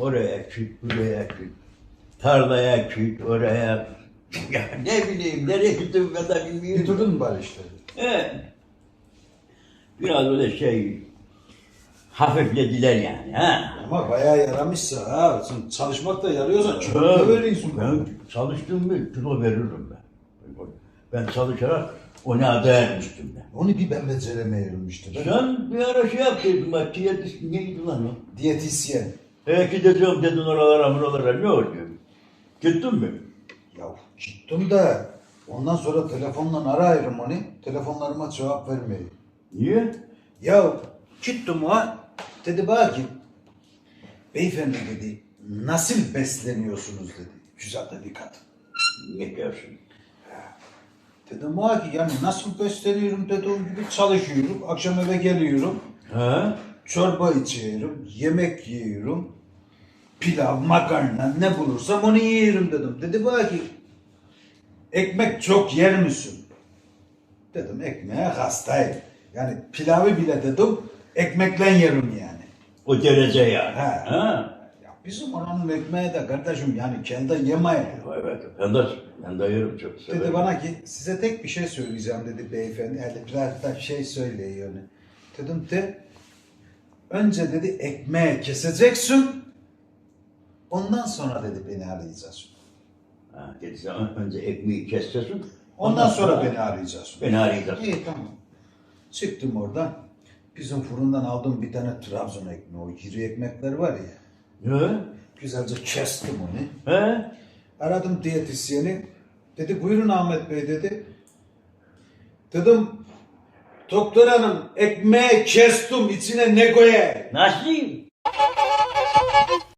oraya çık, buraya çık. Tarlaya çık, oraya ya ne bileyim nereye gittim de bilmiyorum. Bitirdin mi bari işleri? Evet. Biraz öyle şey hafiflediler yani. Ha. Ama bayağı yaramışsa ha. Sen çalışmak da yarıyorsan çok da veriyorsun. ben çalıştım mı kilo veririm ben. Ben çalışarak o ne ermiştim ben. Onu bir ben beceremiyorum işte. Ben Sen bir ara şey yaptıydın bak diyetist neydi lan o? diyetisyen. E gideceğim dedin oralara buralara ne oldu? Gittin mi? Ya gittim de ondan sonra telefonla arayırım onu. Telefonlarıma cevap vermiyor. Niye? Ya gittim ha. Dedi ki beyefendi dedi nasıl besleniyorsunuz dedi. Güzel de bir kadın. Ne diyorsun? Dedim bana ki yani nasıl besleniyorum dediğim gibi çalışıyorum. Akşam eve geliyorum. Ha? Çorba içiyorum. Yemek yiyorum. Pilav, makarna ne bulursam onu yiyorum dedim. Dedi bana ki ekmek çok yer misin? Dedim ekmeğe hastayım. Yani pilavı bile dedim ekmekle yerim yani. O derece yani. Ha. Ha? Ya bizim oranın ekmeği de kardeşim yani kendi yemeyin. Evet. Ben de, ben de yerim çok severim. Dedi bana ki size tek bir şey söyleyeceğim dedi beyefendi. Yani biraz da şey söylüyor yani. Dedim de önce dedi ekmeği keseceksin. Ondan sonra dedi beni arayacaksın. Ha, dedi sen önce ekmeği keseceksin. Ondan sonra beni arayacaksın. Beni arayacaksın. İyi tamam. Çıktım oradan. Bizim fırından aldım bir tane Trabzon ekmeği. O iri ekmekler var ya. Ne? Güzelce kestim onu. He? Aradım diyetisyeni. Dedi buyurun Ahmet Bey dedi. Dedim doktor hanım ekmeği kestim içine ne koyayım? Nasıl?